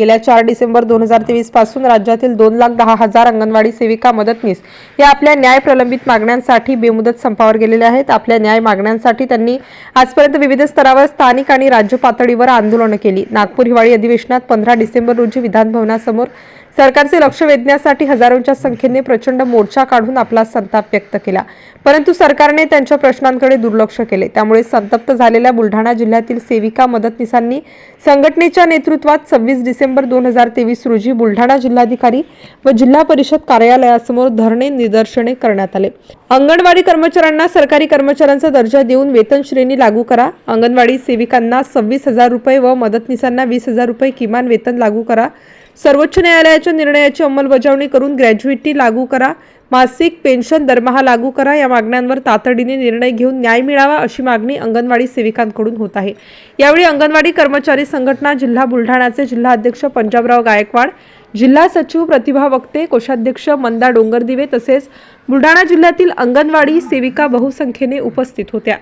गेल्या चार डिसेंबर दोन हजार तेवीसपासून राज्यातील दोन लाख दहा हजार अंगणवाडी सेविका मदतनीस या आपल्या न्याय प्रलंबित मागण्यांसाठी बेमुदत संपावर गेलेल्या आहेत. आपल्या न्याय मागण्यांसाठी त्यांनी आजपर्यंत विविध स्तरावर स्थानिक आणि राज्य पातळीवर आंदोलनं केली. नागपूर हिवाळी अधिवेशनात पंधरा डिसेंबर रोजी विधानभवनासमोर सरकारचे लक्ष वेधण्यासाठी हजारोंच्या संख्येने प्रचंड मोर्चा काढून आपला संताप व्यक्त केला. परंतु सरकारने त्यांच्या प्रश्नांकडे दुर्लक्ष केले. त्यामुळे संतप्त झालेल्या बुलढाणा जिल्ह्यातील सेविका मदतनीसांनी संघटनेच्या नेतृत्वात सव्वीस डिसेंबर दोन हजार तेवीस रोजी बुलढाणा जिल्हाधिकारी व जिल्हा परिषद कार्यालयासमोर धरणे निदर्शने करण्यात आले. अंगणवाडी कर्मचाऱ्यांना सरकारी कर्मचाऱ्यांचा दर्जा देऊन वेतन श्रेणी लागू करा. अंगणवाडी सेविकांना सव्वीस हजार रुपये व मदतनीसांना वीस हजार रुपये किमान वेतन लागू करा. सर्वोच्च न्यायालयाच्या निर्णयाची अंमलबजावणी करून ग्रॅज्युएटी लागू करा मासिक पेन्शन दरमहा लागू करा या मागण्यांवर तातडीने निर्णय घेऊन न्याय मिळावा अशी मागणी अंगणवाडी सेविकांकडून होत आहे. यावेळी अंगणवाडी कर्मचारी संघटना जिल्हा बुलढाण्याचे जिल्हा अध्यक्ष पंजाबराव गायकवाड जिल्हा सचिव प्रतिभा वक्ते कोषाध्यक्ष मंदा डोंगरदिवे तसेच बुलढाणा जिल्ह्यातील अंगणवाडी सेविका बहुसंख्येने उपस्थित होत्या.